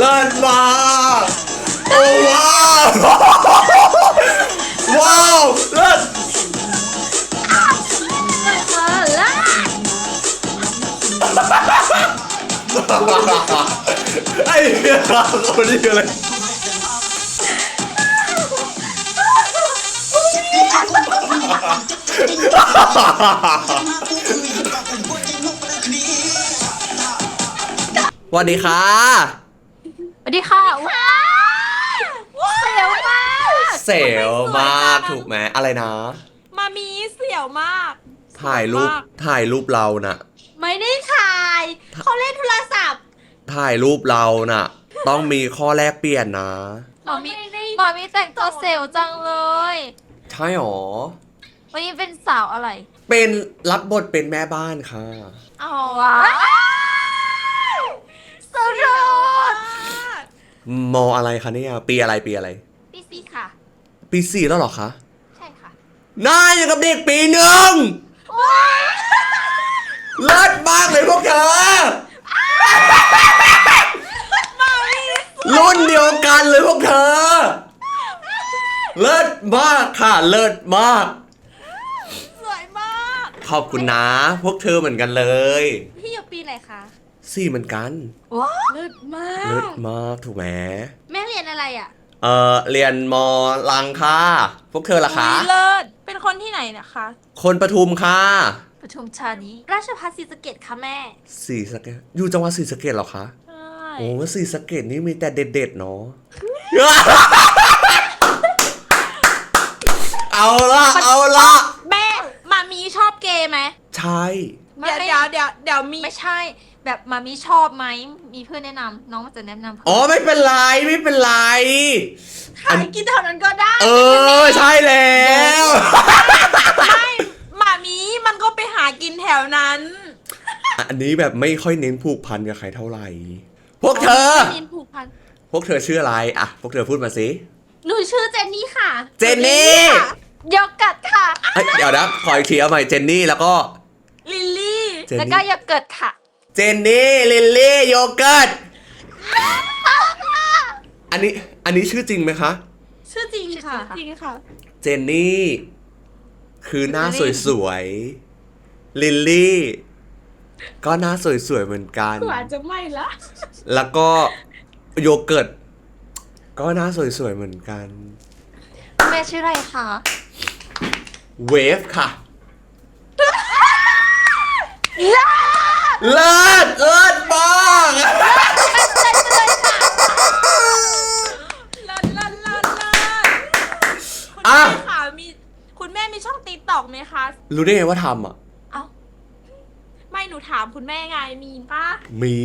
เลิศมากโอ้ว้าวว้าวเลิศไอ้เหี้ยคนนี้อะไรสวัสดีค่ะ วัสดีค่ะว้าวเสียวมาก เซลมากถูกไหมอะไรนะ มามีเสี่ยวมากถ่ายรูปมากถ่ายรูปเราน่ะ ไม่ได้ถ่าย เขาเล่นโทรศัพท์ถ่ายรูปเราน่ะ ต้องมีข้อแลกเปลี่ยนนะหมอมีหมอมีแต่งตัวเซลจังเลย ใช่หรอ วันนี้เป็นสาวอะไร เป็นรับบทเป็นแม่บ้านค่ะ อ๋อว้าวสรุป มออะไรคะเนี่ยปีอะไรปีอะไร ปีซีค่ะ ปีสี่แล้วเหรอคะใช่ค่ะหน่าอย่างกับเด็กปีหนึ่งเลิศมากเลยพวกเธอรุ่นเดียวกันเลยพวกเธอ เลิศมากค่ะ เลิศมาก สวยมาก ขอบคุณนะ พวกเธอเหมือนกันเลย พี่อยู่ปีไหนคะ สี่เหมือนกันว้าวเลิศมาเลิศกมากถูกไหมแม่เรียนอะไรอะเออเรียนมลังค่ะพวกเธอล่ะคะอุ๊ยเลิศ เป็นคนที่ไหนนะคะ คนปทุมค่ะปทุมธานี ราชภัฏศรีสะเกดค่ะแม่สีสะเกตอยู่จังหวัดสีสะเกตเหรอคะใช่โอ้สีสะเกตนี่มีแต่เด็ดๆเนาะ เอาละเอาละแม่มามีชอบเกย์ไหมใช่ เดี๋ยวเดี๋ยวเดี๋ยวเดี๋ยวมีไม่ใช่ แบบมามีชอบไหมมีเพื่อนแนะนำน้องจะแนะนำเพื่นอ๋อไม่เป็นไรไม่เป็นไร ขายกินเท่านั้นก็ได้เออ ใช่แล้ว ไม่มามีมันก็ไปหากินแถวนั้นอันนี้แบบไม่ค่อยเน้นผูกพันกับใครเท่าไหร่ พวกเธอเรียนผูกพันพวกเธอชื่ออะไรอะ พวกเธอพูดมาสิ หนูชื่อเจนนี่ค่ะเจนนี่โยกัดค่ะ เอ้ยเดี๋ยวนะขออีกทีเอาใหม่เจนนี่แล้วก็ ลิลลี่ เจนแล้วก็นี่โยเกิดค่ะ เจนนี่ลิลลี่โยเกิร์ต อันนี้อันนี้ชื่อจริงไหมคะ ชื่อจริงค่ะชื่อจริงค่ะจริงค่ะ เจนนี่ คือหน้าสวยๆ ลิลลี่ ก็หน้าสวยๆเหมือนกันกว่าจะไม่ละแล้วก็โยเกิร์ต ก็หน้าสวยๆเหมือนกัน แม่ชื่ออะไรคะเวฟค่ะ เลิศเลิศมากลันลันลันลันคุณอะแม่ค่ะมีคุณแม่มีช่องติ๊กต็อกไหมคะ รู้ได้ไงว่าทำอะ เอ้า ไม่หนูถามคุณแม่ไงมีป้ามี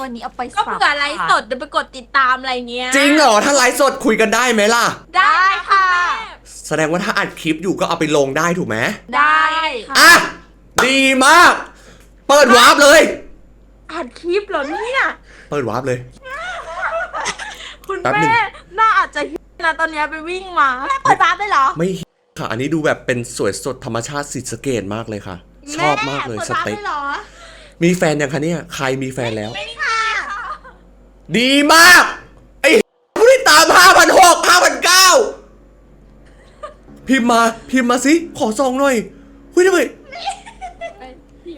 วันนี้เอาไปก็สับเผื่อไลฟ์สดเดี๋ยวไปกดติดตามอะไรเงี้ยจริงเหรอ ถ้าไลฟ์สดคุยกันได้ไหมล่ะ ได้ค่ะ แสดงว่าถ้าอัดคลิปอยู่ก็เอาไปลงได้ถูกไหมได้ค่ะ อะ ดีมาก เปิดวาร์ปเลยอัดคลิปเหรอเนี่ย เปิดวาร์ปเลย คุณแป๊บหนึ่แม่งน่าอาจจะนะตอนเนี้ยไปวิ่งมาแม่เปิดร้านได้เหรอ ไม่ค่ะ อันนี้ดูแบบเป็นสวยสดธรรมชาติสิสะเกตมากเลยค่ะ ชอบมากเลยแปิดสร้านเต็กได้เหรอมีแฟนยังคะเนี่ย ใครมีแฟนแล้ว ไม่ค่ะดีมาก ไอ้ผู้ที่ตามห้าพันหกห้าพันเก้าพิมพ์มา พิมพ์มาสิ ขอซองหน่อยเฮ้ยทำไม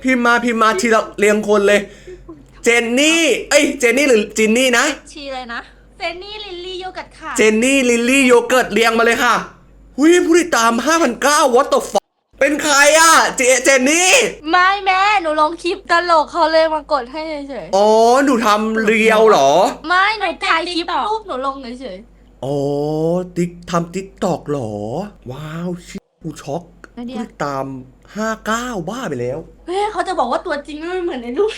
พิมพ์มาพิมพ์มาทีละเรียงคนเลย เจนนี่ เอ้ย เจนนี่หรือจินนี่นะ ชีเลยนะเจนนี่ลิลลี่โยกัดค่ะ เจนนี่ลิลลี่โยเกิร์ตเรียงมาเลยค่ะหุยผู้ติดตาม 5,900 what the fuck เป็นใครอะ เจเจนนี่ ไม่แม่หนูลงคลิปตลกเขาเลยมากดให้เฉยอ๋อ หนูทำเรียวเหรอ ๆ ไม่หนูถ่ายคลิปรูปหนูลงเฉยอ๋อ ติ๊กทำติ๊กตอกเหรอ ว้าว ชิกูช็อกนาเดียผู้ติดตาม 59บ้าไปแล้ว เฮ้ยเขาจะบอกว่าตัวจริงไม่เหมือนในรูป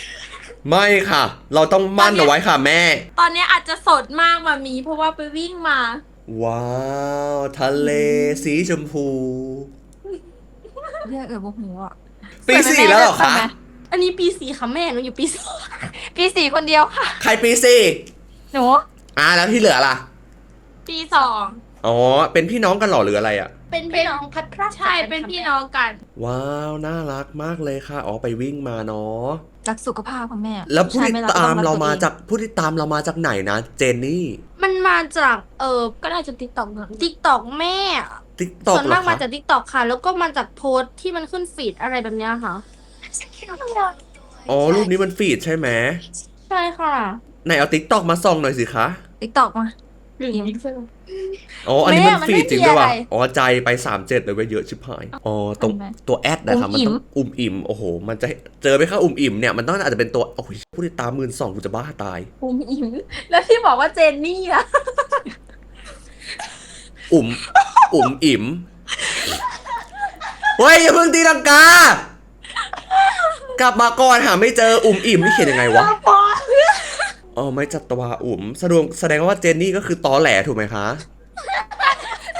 ไม่ค่ะ เราต้องมั่นเอาไว้ค่ะแม่ ตอนเนี้ยอาจจะสดมากมามี เพราะว่าไปวิ่งมา ว้าว ทะเลสีชมพู เรียกเอ๋ยบอกหัวปีสี่แล้วเหรอคะ อันนี้ปีสี่ค่ะแม่หนูอยู่ปีสี่ ปีสี่คนเดียวค่ะ ใครปีสี่หนู อ่าแล้วที่เหลือล่ะ ปีสองอ๋อ เป็นพี่น้องกันเหรอหรืออะไรอะ เป็นพี่น้องพัดพรากใช่เป็นพี่น้องกัน ว้าว น่ารักมากเลยค่ะ อ๋อไปวิ่งมาเนาะ รักสุขภาพค่ะแม่แล้วผู้ใช่ที่ไหตามต้องเราตัวมาองจากผู้ที่ตามเรามาจากไหนนะ เจนนี่มันมาจากเออก็น่าจะติ๊กต็อกเนอะทิกตอกแม่ ติ๊กต็อกส่วนเหรมาอกมาคะจากทิกตอกค่ะ แล้วก็มาจากโพสต์ที่มันขึ้นฟีดอะไรแบบเนี้ยค่ะ อ๋อรูปนี้มันฟีดใช่ไหมใช่ค่ะไหนเอาติ๊กต็อกมาส่องหน่อยสิคะ ติ๊กตอกมาอ๋ อ อันนี้แม่มันมันฟีไม่ดจริงด้วยว่ะมีอะไรอ๋อ ใจไปสามเจ็ดเลยเว้ยเยอะชิบหาย อ๋อ ตรงตัวแอดนะครับ มันต้องอุ่มอิ่ม โอ้โห มันจะเจอไหมคะอุ่มอิ่มเนี่ย มันต้องอาจจะเป็นตัว โอ้ยผู้ติดตามหมื่นสองกูจะบ้าตายภูมิอิ่ม แล้วที่บอกว่าเจนนี่อะอุ่ม อุ่มอิ่ม เฮ้ย อย่าเพิ่งตีลังกา กลับมาก่อนหาไม่เจออุ่มอิ่มนี่เขียนยังไงวะอ๋อไม่จัตวาอุ่มแสดงแสดงว่าเจนนี่ก็คือตอแหลถูกไหมคะ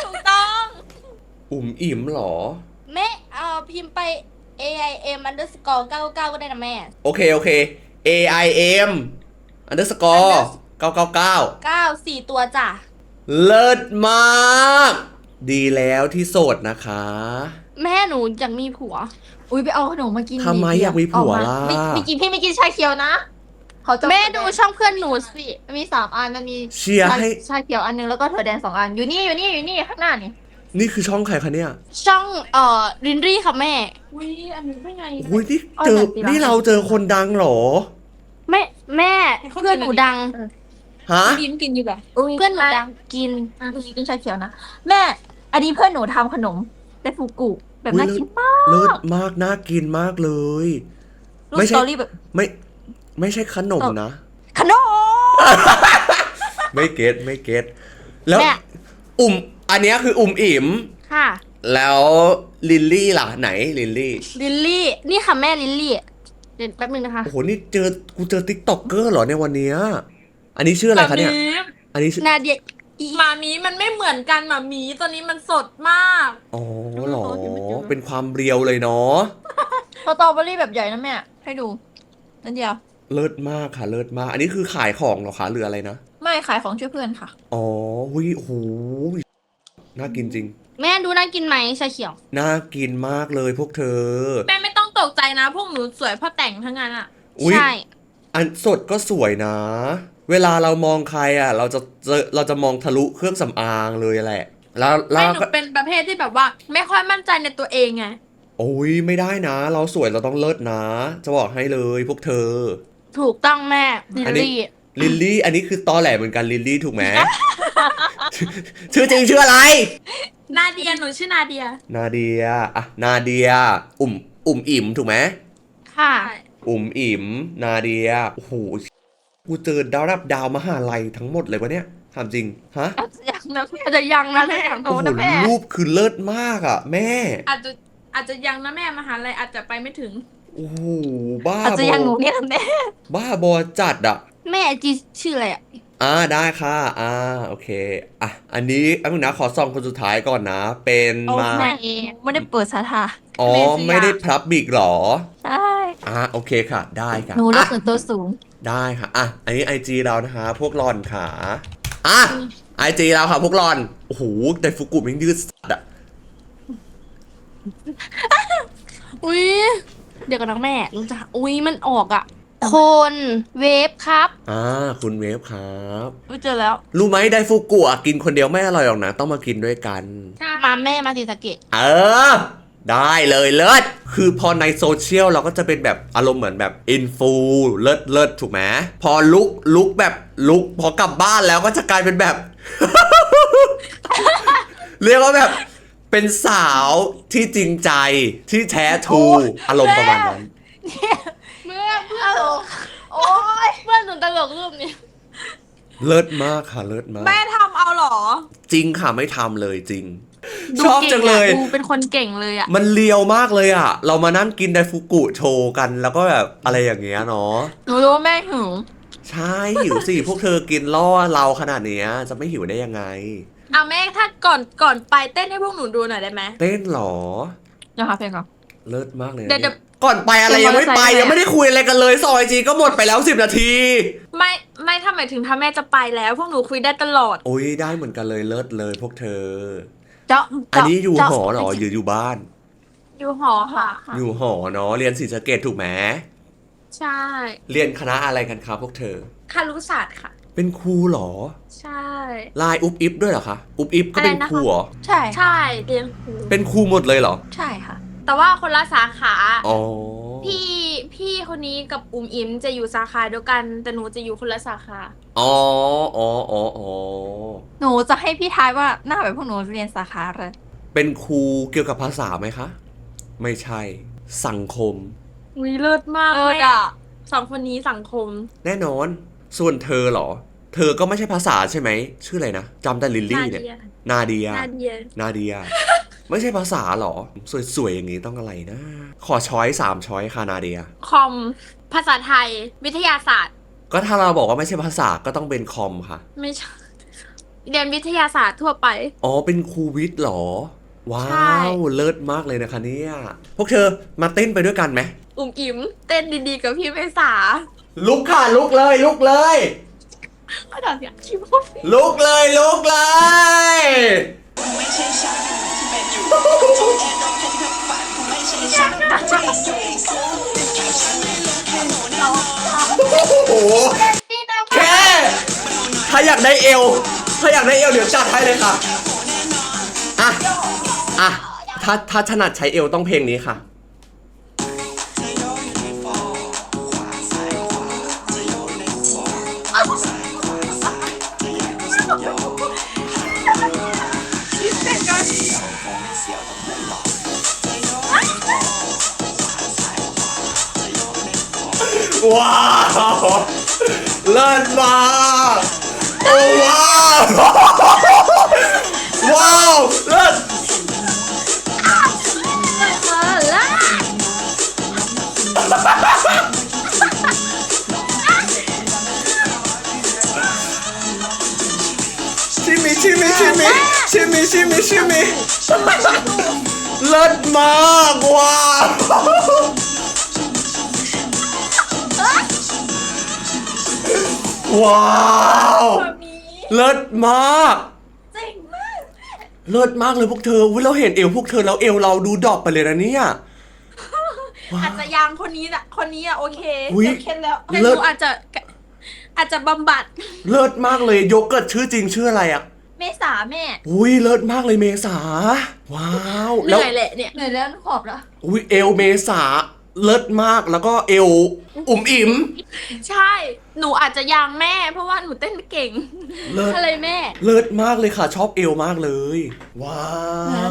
ถูกต้อง อุ่มอิ่มเหรอ แม่เอ่อพิมพ์ไป A I M underscore 99ก็ได้นะแม่ โอเค โอเค A I M underscore 999 9 4 ตัวจ้ะ เลิศมาก ดีแล้วที่โสดนะคะ แม่หนูอยากมีผัว อุ้ยไปเอาขนมมากินทำไมดิอยากมีผัวเอล่ะไม่ไม่กินพี่ไม่กินชาเขียวนะ เขาจะแม่ดูช่องเพื่อนหนูสิมันมีสามอันมันมีเชียร์ให้ ชาเขียวอันนึงแล้วก็ถั่วแดงสองอันอยู่นี่อยู่นี่อยู่นี่ข้างหน้านี่นี่คือช่องใครคะเนี่ยช่องเอ่อรินรี่ค่ะแม่ อุ้ยอันนี้เป็นไง อุ้ยนี่เจอนี่เราเจอคนดังเหรอ แม่แม่เพื่อนหนูดังฮะ ยิ้มกินอยู่แบบอุ้ยเพื่อนหนูดังกินอะกินชาเขียวนะแม่ อันนี้เพื่อนหนูทำขนมเป็นฟูกุแบบน่ากินมากเลิศมาก น่ากินมากเลย รูปไม่สใช่ ตอรี่แบบไม่ ไม่ใช่ขนมนะ ขนม ไม่เก็ตไม่เก็ตแล้วแม่อุ่ม อันเนี้ยคืออุ่มอิ่ม ค่ะ แล้วลิลลี่ล่ะไหนลิลลี่ ลิลลี่ นี่ค่ะแม่ลิลลี่ เดี๋ยวแป๊บนึงนะคะ โอ้โห นี่เจอ กูเจอติ๊กต็อกเกอร์เหรอในยวันเนี้ยอันนี้ชื่ออะไรคะเนี่ย อันนี้ชื่อ นาเดียอีหมามีมันไม่เหมือนกันหมามีตัวนี้มันสดมาก อ๋อเหรอ เป็นความเรียวเลยเนาะ สตรอเบอรี่แบบใหญ่นะแม่ ให้ดู นั่นเดียว เลิศมากค่ะ เลิศมาก อันนี้คือขายของเหรอคะหรืออะไรนะ ไม่ขายของช่วยเพื่อนค่ะ อ๋อหุยโอ้โหน่ากินจริง แม่ดูน่ากินไหมชาเขียว น่ากินมากเลยพวกเธอ แม่ไม่ต้องตกใจนะ พวกหนูสวยเพราะแต่งทั้งนั้นอะอุ้ยใช่ อันสดก็สวยนะ เวลาเรามองใครอะ เราจะเจอเราจะมองทะลุเครื่องสำอางเลยแหละ แล้วแล้ไม่วหนูก็เป็นประเภทที่แบบว่า ไม่ค่อยมั่นใจในตัวเองไงโอ้ยไม่ได้นะ เราสวยเราต้องเลิศนะ จะบอกให้เลยพวกเธอ ถูกต้องแม่ลิอันลนี้ ลี่ ลิลลี่อันนี้คือตอแหลเหมือนกันลิลลี่ถูกไหม ชื่อจริงชื่ออะไร นาเดียหนูชื่อนาเดียนาเดียอะนาเดีย อุ่ม อุ่มอิ่มถูกไหม ค่ะ อุ่มอิ่ม นาเดีย โอ้โห กูเจอดาวรับดาวมหาลัยทั้งหมดเลยวะเนี่ยถามจริง ฮะอาจจะยังนะแม่อาจจะยังนะแม่โอ้โอ้โห นะแม่รูปคือเลิศมากอะ แม่ อาจจะอาจจะยังนะแม่มหาลัยอาจจะไปไม่ถึง โอ้โหบ้าอาจบจะยังหนูอเนี่ยนะแม่บ้าบอจัดอะ แม่จีชื่ออะไรอะอ่าได้ค่ะ อ่าโอเค อะ อันนี้อันนึงนะขอส่องคนสุดท้ายก่อนนะ เป็นโอ้มา แม่ไม่ได้เปิดสาธาอ๋อ ไม่ได้พลับบิกหรอ ใช่อ่าโอเคค่ะ ได้ค่ะหนูรัอะกส่วนตัวสูง ได้ค่ะ อะ อันนี้ไอจีเรานะคะ พวกหลอนค่ะอะไอจีเราค่ะ พวกหลอน โอ้โหไดฟุกุมันยืดสัตว์อะ อุ้ย เดี๋ยวกันนะแม่รู้จักอุ้ยมันออกอะ คนเวฟครับอ่าคุณเวฟครับอุ้ยเจอแล้ว รู้ไหมไดฟุกุอะกินคนเดียวไม่อร่อยหรอกนะ ต้องมากินด้วยกัน มาแม่มาติสะเกตเออ ได้เลยเลิศคือพอในโซเชียลเราก็จะเป็นแบบอารมณ์เหมือนแบบอินฟูเลิศเลิศถูกไหมพอลุกลุกแบบลุกพอกลับบ้านแล้วก็จะกลายเป็นแบบ เรียกว่าแบบ เป็นสาวที่จริงใจที่แท้ทรูอารมณ์ประมาณนั้น เมื่อเพื่อนหนูโอ้ยเพื่อนหนูตลกรูปนี้เลิศมากค่ะเลิศมาก แม่ทำเอาเหรอ จริงค่ะไม่ทำเลยจริง ดูชอบก่จังเลยอะดูเป็นคนเก่งเลยอะ มันเลียวมากเลยอะ เรามานั่งกินไดฟุกุโชว์กัน แล้วก็แบบอะไรอย่างเงี้ยเนาะหนูรู้ว่าแม่หิว ใช่หิวสิ พวกเธอกินล่อเราขนาดเนี้ย จะไม่หิวได้ยังไง เอาแม่ถ้าก่อนก่อนไปเต้นให้พวกหนูดูหน่อยได้ไหมเต้นเหรอเดี๋ยวหาเพลงก่อน เลิศมากเลยนะเดี๋ยว เนี่ยก่อนไปอะไรยังไม่ไปเดี๋ยวมอเตอร์ไซค์ยังไม่ได้คุยอะไรกันเลยซอยจีก็หมดไปแล้วสิบนาที ไม่ไม่ถ้าหมายถึงถ้าแม่จะไปแล้ว พวกหนูคุยได้ตลอดโอ้ยได้เหมือนกันเลยเลิศเลยพวกเธอ เจาะอันนี้อยู่เจาะหอเหรอหรืออยู่บ้าน อยู่หอค่ะ อยู่หอเนาะเรียนศรีสะเกดถูกไหมใช่เรียนคณะอะไรกันครับพวกเธอ คารุศาสตร์ค่ะ เป็นครูเหรอ ใช่ ลายอุบอิบด้วยเหรอคะ อุบอิบก็เป็นอะไรนะคะครูเหรอ ใช่ใช่เรียนครูเป็นครูหมดเลยเหรอ ใช่ค่ะ แต่ว่าคนละสาขา อ๋อ พี่พี่คนนี้กับอุ๋มอิมจะอยู่สาขาเดียวกัน แต่หนูจะอยู่คนละสาขา อ๋ออ๋ออ๋ออ๋อหนูจะให้พี่ทายว่าหน้าแบบพวกหนูเรียนสาขาอะไรเป็นครูเกี่ยวกับภาษาไหมคะ ไม่ใช่ สังคม วิเลิศมากเออแม่อะ สองคนนี้สังคม แน่นอน ส่วนเธอเหรอ เธอก็ไม่ใช่ภาษาใช่ไหม ชื่ออะไรนะจำแต่ลิลลี่เนี่ย นาเดีย นาเดีย นาเดีย ไม่ใช่ภาษาเหรอ สวยๆอย่างนี้ต้องอะไรนะ ขอช้อยสามช้อยค่ะนาเดีย คอม ภาษาไทย วิทยาศาสตร์ ก็ถ้าเราบอกว่าไม่ใช่ภาษาก็ต้องเป็นคอมค่ะ ไม่ใช่ เรียนวิทยาศาสตร์ทั่วไป อ๋อ เป็นครูวิทย์เหรอ ว้าใช่วเลิศมากเลยนะคะเนี่ย พวกเธอมาเต้นไปด้วยกันไหม อุ๋มอิมเต้นดีๆกับพี่เมษา ลุกค่ะลุกเลย ลุกเลยก็ดันอยากคิดว่าลุกเลย ลุกเลย ไม่ใช่ฉันที่เป็นอยู่ทุกแอร์ดรอปแค่ที่เธอฝันไม่ใช่ฉันที่อยู่สู้แค่ฉันไม่เลือกแค่หนูแน่นอนโอ้โหแค่ ถ้าอยากได้เอว ถ้าอยากได้เอวเดี๋ยวจัดให้เลยค่ะ อะ อะ ถ้าถ้าถนัดใช้เอวต้องเพลงนี้ค่ะ ว้าวเลิศมากโอ้ว้าวว้าวเลิศชิมิชิมิชิมิชิมิชิมิชิมิเลิศมากว้าว ว้าวเลิศมากจริงมาก เลิศมากเลยพวกเธออุ๊ยเราเห็นเอวพวกเธอแล้วเอวเราดูดรอปไปเลยนะเนี่ย ว้าอาจวจะยังคนนี้น่ะคนนี้อะโอเคอุ๊ยเดี๋ยวเค้นแล้วแต่หเลินูศอาจจะอาจจะบำบัดเลิศมากเลยยกเกิดชื่อจริงชื่ออะไรอะเมษาแม่อุ้ยเลิศมากเลยเมษา ว้าวเหแล้วนื่อยแหละเนี่ยเหนื่อยแล้วขอบแล้วอุ้ยเอวเมษาเลิศมากแล้วก็เอวอุ่มอิ่มใช่ หนูอาจจะยังแม่ เพราะว่าหนูเต้นไม่เก่ง เลิศอะไรแม่ เลิศมากเลยค่ะ ชอบเอวมากเลย ว้า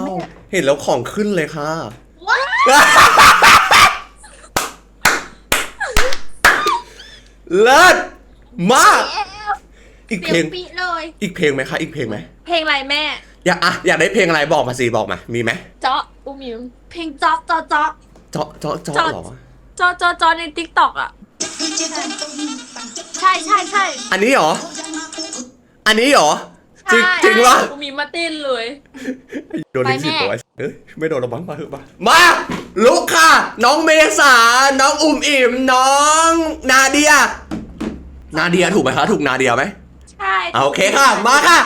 ว เห็นแล้วของขึ้นเลยค่ะเลิศมาก อีกเพเสีลยงงปีเลย อีกเพลงไหมคะอีกเพลงไหมเพลงอะไรแม่ อยากอะอยากได้เพลงอะไรบอกมาสิบอกมามีไหมเจาะอุมิมเพลงจ๊อกจ๊อกจ๊อกเจาะเจาะเจาะเจาะเหรอจอจอจอในติ๊กต็อกอะ ใช่ใช่ใช่ อันนี้เหรอ อันนี้เหรอ จริงใช่ จริงวะอุมิมาเต้นเลย โดนลิขสิทธิ์ไปแม่ปะวะเอ้ยไม่โดนหรอกมั้งมาเถอะมามา ลุกค่ะ น้องเมษา น้องอุ่มอิ่ม น้อง นาเดีย นาเดียถูกไหมคะ ถูกนาเดียไหมใช่อะโอเคค่ะ มาค่ะ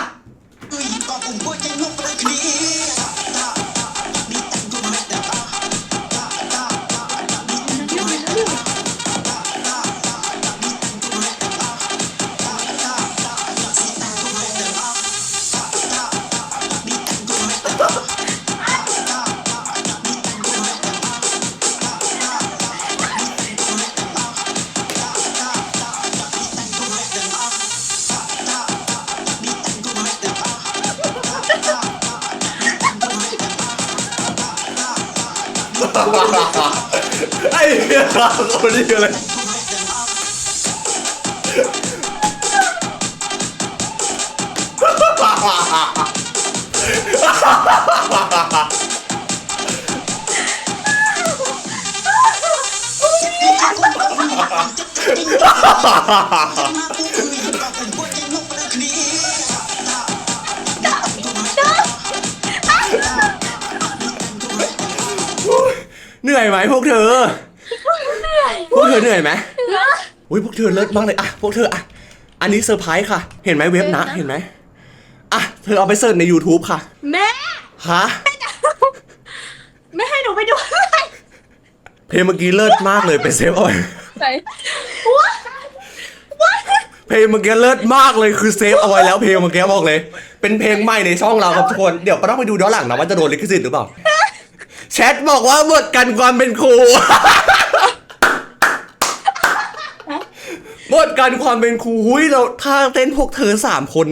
ไอ้เหี้ยคนนี้เลย เหนื่อยไหมพวกเธอพวกเธอเหนื่อยไหมอุ้ยพวกเธอเลิศมากเลยอะพวกเธออะอันนี้เซอร์ไพรส์ค่ะ เห็นไหมเว็บนะเห็นไหมอะเธอเอาไปเสิร์ชใน YouTube ค่ะแม่ฮะไม่ให้หนูไปดูเพลงเมื่อกี้เลิศมากเลยไปเซฟเอาไว้ใส่เพลงเมื่อกี้เลิศมากเลยคือเซฟเอาไว้แล้วเพลงเมื่อกี้บอกเลย เป็นเพลงใหม่ในช่องเราครับทุกคนเดี๋ยวเราต้องไปดูย้อนหลังนะว่าจะโดนลิขสิทธิ์หรือเปล่า แชทบอกว่าบทกันความเป็นครู บทกันความเป็นครูหุยเราถ้าเต้นพวกเธอสามคน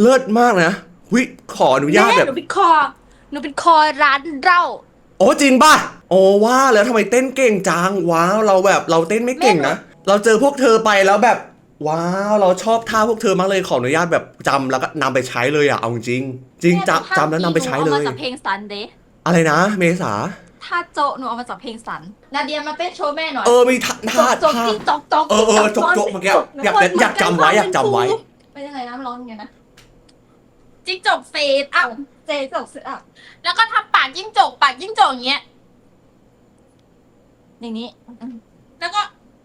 เลิศมากนะหุยขออนุญาตแม่แบบหนูเป็นคอ หนูเป็นคอร้านเหล้าโอ้จริงป่ะโอ้ว่าแล้วทำไมเต้นเก่งจังว้าวเราแบบเราเต้นไม่เก่งนะ เราเจอพวกเธอไปแล้วแบบ ว้าวเราชอบท่าพวกเธอมากเลยขออนุญาตแบบจำแล้วก็นำไปใช้เลยอะเอาจริงจริงจำจำแล้วนำไปใช้เลหนูเอามายจากเพลงสันเดย์ อะไรนะ เมษา ถ้าโจหนูเอามาจากเพลงสัน นาเดียมาเต้นโชว์แม่หน่อยเออมีท่าท่าจกท่าจิ๊กจกจกเออเออจกจกเมื่อกี้อยากอยากจำไว้อยากจำไว้ เป็นยังไงนะร้องยังไงนะจิ้งจกเฟสอะเจจกสึอะแล้วก็ทำปากจิ้งจกปากจิ้งจกอย่างเงี้ย อย่างนี้ แล้วก็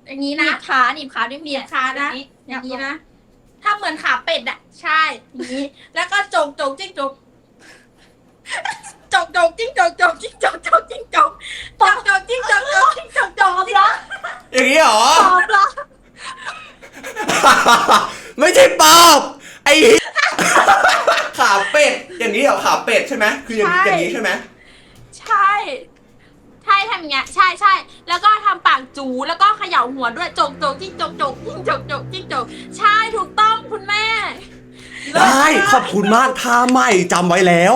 อย่างนี้หนีนะบขาหนีบขาด้วยหนีบขานะอย่าอย่างงนี้นี้นะ ถ้าเหมือนขาเป็ดอะ ใช่อย่างนี้ แล้วก็จกจกจิ้งจก จกจกจิ้งจกจกจิ้งจกจกจิ้งจกจกจกจิ้งจกจกจิ้งจกจกจิ้งจกอย่างนี้เหรอ ตอบละไม่ใช่ปอบไอ้ขาเป็ดอย่างนี้เหรอขาเป็ดใช่ไหมคืออย่างนี้อย่างนี้ใช่ไหมใช่ ใช่ทำอย่างเงี้ยใช่ใช่ แล้วก็ทำปากจูแล้วก็เขย่าหัวด้วยจกจกจิ้งจกจกจิ้งจกจกจิ้งจกใช่ถูกต้องคุณแม่ ได้ขอบคุณมากท่าใหม่จำไว้แล้ว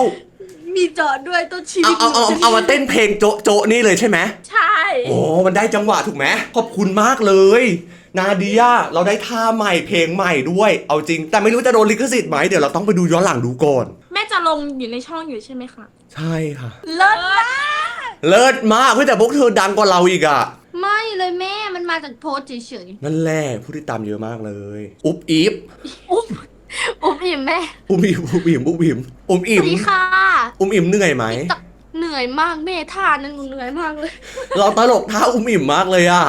มีจอดด้วยต้นชีเอาวิตเอาเอาเอามาเต้นเพลงโจะโจะนี่เลยใช่ไหมใช่ โอ้มันได้จังหวะถูกไหมขอบคุณมากเลย นาเดียเราได้ท่าใหม่เพลงใหม่ด้วย เอาจริง แต่ไม่รู้จะโดนลิขสิทธิ์ไหมเดี๋ยวเราต้องไปดูย้อนหลังดูก่อน แม่จะลงอยู่ในช่องอยู่ใช่ไหมคะใช่ค่ะ เลิศมากเลิศมากเฮ้ยแต่พวกเธอดังกว่าเราอีกอะ ไม่เลยแม่มันมาจากโพสเฉยนั่นแหละผู้ติดตามเยอะมากเลย อุบอิบๆอุ้ม อุ้มอิ่มแม่อุบอิบอุบอิบอุบอิบอุบสอิวับสดีค่ะอุบอิบเหนื่อยไหมเหนื่อยมากแม่ท่านั้นหนูเหนื่อยมากเลย เราตลกท่าอุบอิบมากเลยอะ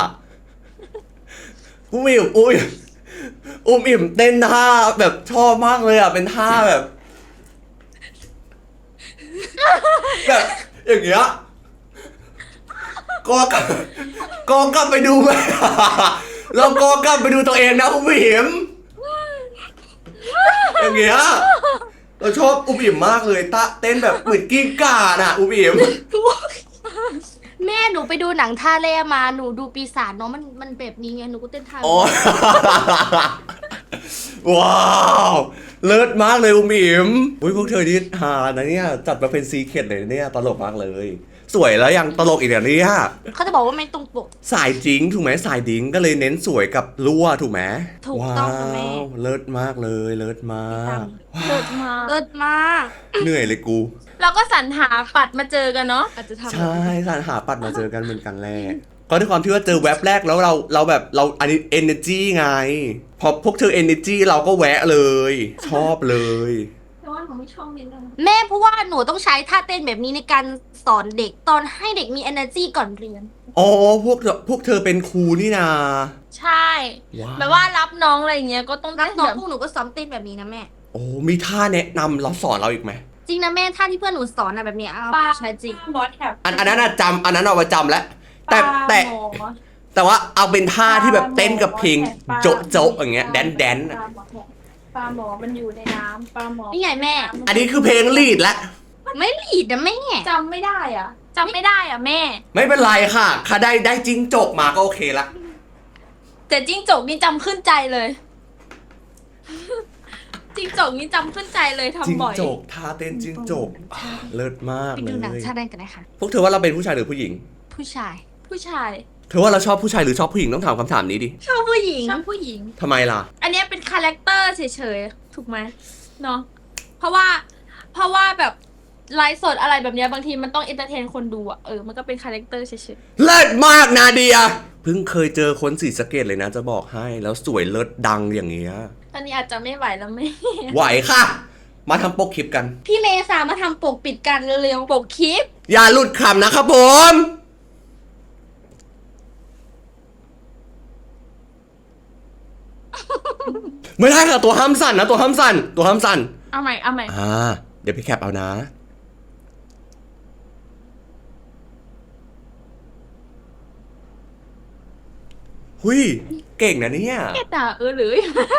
อุบอิบอุ้ยอุบอิบเต้นท่าแบบชอบมากเลยอะ เป็นท่าแบบ แบบอย่างเงี้ยก็กลับก็กลับไปดูไหมเราก็กลับไปดูตัวเองนะอุบอิม อย่างเงี้ยเราชอบอุบอิมมากเลยตะเต้นแบบเหมือนกิ้งก่าน่ะ อุบอิมแม่หนูไปดูหนังท่าเล่มาหนูดูปีศาจเนาะมันมันแบบนี้ไงหนูก็เต้นท่าอ๋อว้าวเลิศมากเลยอุมอิมอุ้ยพวกเธอนี่ฮานะเนี่ยจัดมาเป็นซีเคร็ตเลยเนี่ยตลกมากเลย สวยแล้วยังตลกอีกอย่างนี้ฮะเขาจะบอกว่าไม่ตรงปก สายจริงถูกไหมสายดิ้งก็เลยเน้นสวยกับรั่วถูกไหมถูกต้องค่ะแม่ ว้าวเลิศมากเลยเลิศมากเลิศมากเลิศมาก เหนื่อยเลยกู เราก็สรรหาปัดมาเจอกันเนาะอาจจะทำ ใช่สารหาปัดมาเจอกันเหมือนกันแรกก็ด้วยความที่ว่าเจอแว็บแรกแล้วเราเราแบบเราอันนี้ energy ไง พอพวกเธอ energy เราก็แวะเลย ชอบเลย แต่ว่าหนูไม่ชอบนิดนึงแม่เพราะว่าหนูต้องใช้ท่าเต้นแบบนี้ในการสอนเด็กตอนให้เด็กมี energy ก่อนเรียน อ๋อพวกเธอพวกเธอเป็นครูนี่นาใช่ ว้าวแบบว่ารับน้องอะไรเงี้ยก็ต้องรัเต้กนน้องแบบพวกหนูก็ซ้อมเต้นแบบนี้นะแม่ โอ้มีท่าแนะนำเราสอนเราอีกไหมจริงนะแม่ท่าที่เพื่อนหนูสอนอะแบบเนี้ยเอาใช้จริง บอสแถบอันอันนั้นอะจำอันนั้นเอาไว้จำแล้วแต่ปลาแต่หมอแต่ว่าเอาเป็นท่าที่แบบเต้นกับเพลงปลาโจ๊ะโจ๊ะอย่างเงี้ยแดนแดนอะ ปลาหมอมันอยู่ในน้ำปลาหมอนี่ไงแม่ อันนี้คือเพลงลีดละ ไม่หลีดนะแม่จำไม่ได้อะจำไม่ได้อะแม่ ไม่เป็นไรค่ะค่ะได้ได้จริงจกมาก็โอเคละ แต่จิ้งจกนี่จำขึ้นใจเลย จิ้งจกนี่จำขึ้นใจเลยจริงทำบ่อยจกท่าเต้นจริงจกอ่าเลิศมากไปเลดูหนังย ชาติกันนะคะพวกเธอว่าเราเป็นผู้ชายหรือผู้หญิง ผู้ชาย ผู้ชาย เธอว่าเราชอบผู้ชายหรือชอบผู้หญิงต้องถามคำถามนี้ดิชอบผู้หญิง ชอบผู้หญิง ทำไมล่ะ อันเนี้ยเป็นคาแรคเตอร์เฉยๆ ถูกไหมเนาะเพราะว่า เพราะว่าแบบไลฟ์สดอะไรแบบเนี้ยบางทีมันต้องเอนเตอร์เทนคนดูอะเออ มันก็เป็นคาแรคเตอร์เฉยเลิศมากนาเดียเพิ่งเคยเจอคนสีสะเกตเลยนะ จะบอกให้แล้วสวยเลิศดังอย่างเงี้ยๆ ตอนนี้อาจจะไม่ไหวแล้วไม่ ไหวค่ะ มาทำปกคลิปกัน พี่เมษามาทำปกปิดกันเร็วปกคลิป อย่าหลุดคำนะครับผม ไม่ได้ค่ะตัวห้ามสั่นนะตัวห้ามสั่นตัวห้ามสั่นเอาใหม่เอาใหม่อ่า เดี๋ยวพี่แคปเอานะ หุยเก่งนะเนี่ย แกด่าเออหรือ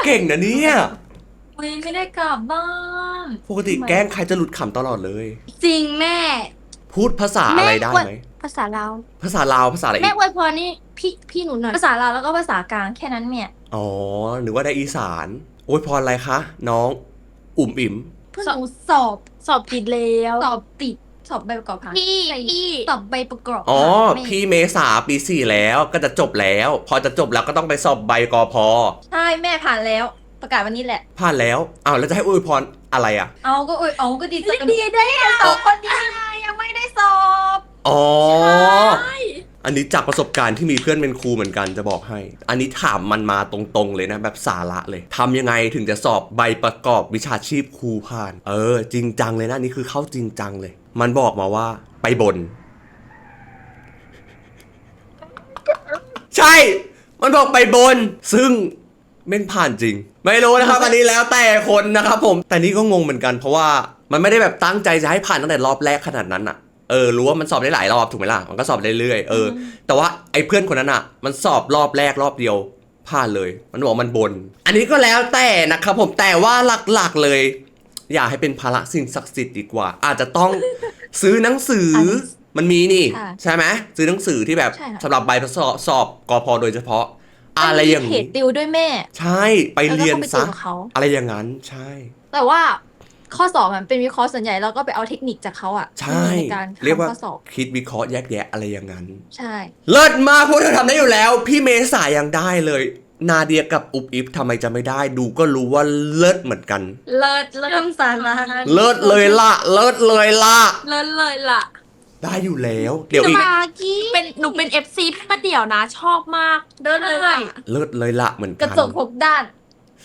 เก่งนะเนี่ย อุ้ยไม่ได้กลับบ้านปกติแกล้งใครจะหลุดขำตลอดเลย จริงแม่ พูดภาษาอะไรได้ไหมภาษาลาวภาษาลาวภาษาอะไรแม่กอวยพรนี่พี่พี่หนูหน่อยภาษาลาวแล้วก็ภาษากลางแค่นั้นเนี่ย อ๋อ หรือว่าได้อีสาน โอ้ยพรอะไรคะ น้อง อุ่มอิ่ม เพื่อนหนูสอบสอบติดแล้วสอบติดสอบใบประกอบค่ะพี่พี่สอบใบประกอบอ๋อ ค่ะแม่พี่เมษาปีสี่แล้วก็จะจบแล้ว พอจะจบแล้วก็ต้องไปสอบใบกอพอ ใช่แม่ผ่านแล้ว ประกาศวันนี้แหละ ผ่านแล้วอ้าวแล้วจะให้อวยพรอะไรอะ เอาก็อุ้ยเอาก็ดีใจกันดีได้อะสองคนนี้ยังไม่ได้สอบ อ๋อ ใช่ อันนี้จากประสบการณ์ที่มีเพื่อนเป็นครูเหมือนกันจะบอกให้ อันนี้ถามมันมาตรงๆเลยนะแบบสาระเลยทำยังไงถึงจะสอบใบประกอบวิชาชีพครูผ่าน เออ จริงจังเลยนะนี่คือเข้าจริงจังเลย มันบอกมาว่าไปบน ใช่ มันบอกไปบน ซึ่งเม่นผ่านจริง ไม่รู้นะครับอันนี้แล้วแต่คนนะครับผม แต่นี่ก็งงเหมือนกันเพราะว่ามันไม่ได้แบบตั้งใจจะให้ผ่านตั้งแต่รอบแรกขนาดนั้นอะ เออรู้ว่ามันสอบได้หลายรอบถูกไหมล่ะมันก็สอบได้เรื่อยๆเออแต่ว่าไอ้เพื่อนคนนั้นอะมันสอบรอบแรกรอบเดียวผ่านเลย มันบอกมันบน อันนี้ก็แล้วแต่นะครับผมแต่ว่าหลักๆเลย อย่าให้เป็นภาระสิ่งศักดิ์สิทธิ์ดีกว่า อาจจะต้องซื้อหนังสือมันมีนี่ค่ะใช่ไหมซื้อหนังสือที่แบบใช่ค่ะสำหรับใบสอบสอบกพโดยเฉพาะ อะไรอย่างเพนี้จติวด้วยแม่ ใช่ไปเรียนแล้วก็ซะไปติวกับเขาอะไรอย่างนั้นใช่ แต่ว่า ข้อสอบมันเป็นวิเคราะห์ส่วนใหญ่เราก็ไปเอาเทคนิคจากเขาอะใช่ในการเรียกว่าทำข้อสอบคิดวิเคราะห์แยกแยะอะไรอย่างนั้น ใช่เลิศมากพวกเธอทำได้อยู่แล้ว พี่เมษายังได้เลยนาเดียกับอุบอิบทำไมจะไม่ได้ดูก็รู้ว่าเลิศเหมือนกัน เลิศเลิศสาระเลิศเลยล่ะ เลิศเลยล่ะ เลิศเลยล่ะ ได้อยู่แล้ว เดี๋ยวอีกมากกี้เป็นหนูเป็น FC พี่มาเดี่ยวนะชอบมาก เลิศเลยล่ะเลิศเลยล่ะเหมือนกกัระนจกหกด้าน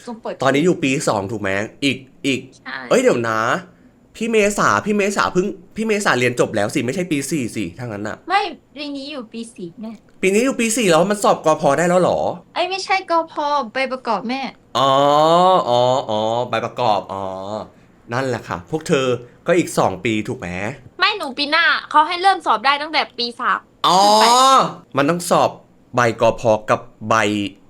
จงเปิดตอนนี้อยู่ปีสองถูกไหมอีกอีก ใช่เอ้ยเดี๋ยวนะ พี่เมษาพี่เมษาเพิ่งพี่เมษาเรียนจบแล้วสิ ไม่ใช่ปีสี่สิถ้างั้นอะไม่ปีนี้อยู่ปีสี่แม่ปีนี้อยู่ปีสี่แล้วมันสอบกพได้แล้วเหรอ ไอ้ยไม่ใช่กพใบประกอบแม่ อ๋ออ๋ออ๋อใบประกอบ อ๋อ นั่นแหละค่ะ พวกเธอก็อีก2ปีถูกไหมไม่หนูปีหน้าเขาให้เริ่มสอบได้ตั้งแต่ปีสาม อ๋อขึ้นไปมันต้องสอบใบกพกับใบ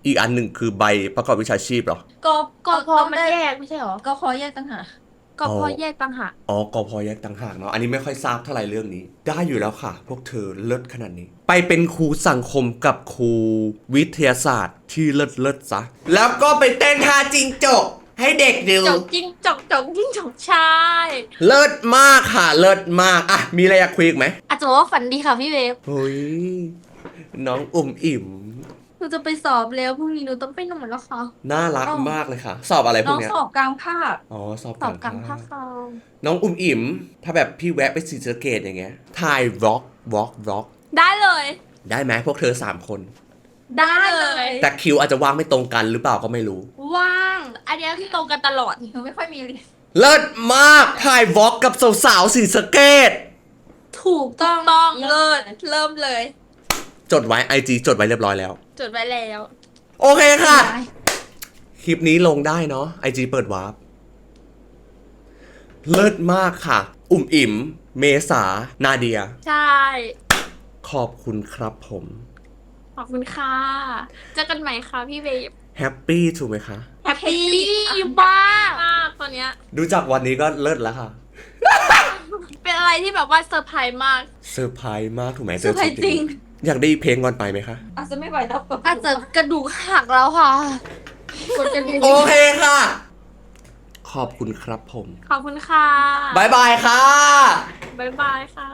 อีกอันหนึ่งคือใบประกอบวิชาชีพเหรอ กกพมันแยกไม่ใช่หรอกพแยกต่างหากกพแยกต่างหากอ๋อกพแยกต่างหากเนาะ อันนี้ไม่ค่อยทราบเท่าไหร่เรื่องนี้ ได้อยู่แล้วค่ะ พวกเธอเลิศขนาดนี้ ไปเป็นครูสังคมกับครูวิทยาศาสตร์ที่เลิศเลิศซะ แล้วก็ไปเต้นท่าจิงจกให้เด็กดูจกจิ้งจกจกจิ้งจกใช่เลิศมากค่ะ เลิศมากอะมีอะไรอยากคุยอีกไหมอาจจะบอกว่าฝันดีค่ะพี่เวฟเฮ้ยน้องอุ่มอิ่ม หนูจะไปสอบแล้วพรุ่งนี้หนูต้องไปนอนแล้วค่ะ น่ารักมากเลยค่ะ สอบอะไรพน้วอกงเนี้ยสอบกลางภาค อ๋อสอบสอบกลางภภาคคเขาน้องอุ่มอิ่ม ถ้าแบบพี่แวะไปสีสะเกตอย่างเงี้ยถ่ายวอล์กวอล์กวอล์กได้เลย ได้ไหมพวกเธอสามคน ได้เลย แต่คิวอาจจะว่างไม่ตรงกันหรือเปล่าก็ไม่รู้ ว่าง อันเนี้ยที่ตรงกันตลอดหนูไม่ค่อยมีเรียนเลิศมากถ่ายวอล์กกับสาวๆสีสะเกต ถูกต้องต้องเลิศเริ่มเลย จดไว้ไอจีจดไว้เรียบร้อยแล้ว จดไว้แล้ว โอเคค่ะ คลิปนี้ลงได้เนาะไอจีเปิดวาร์ปเลิศมากค่ะ อุ่มอิ่ม เมษา นาเดีย ใช่ ขอบคุณครับผม ขอบคุณค่ะเจอกันใหม่ค่ะพี่เวฟแฮปปี้ถูกไหมคะ แฮปปี้มากมากตอนเนี้ย ดูจากวันนี้ก็เลิศแล้วค่ะ เป็นอะไรที่แบบว่าเซอร์ไพรส์มาก เซอร์ไพรส์มากถูกไหมเซอร์ไพรส์จริงอยากได้อีกเพลงก่อนไปไหมคะ อาจจะไม่ไหวแล้วกับอาจจะกระดูกหักแล้วค่ะ กดกระดูกโอเคค่ะ ขอบคุณครับผมขอบคุณค่ะ บายบายค่ะ บ๊ายบายค่ะ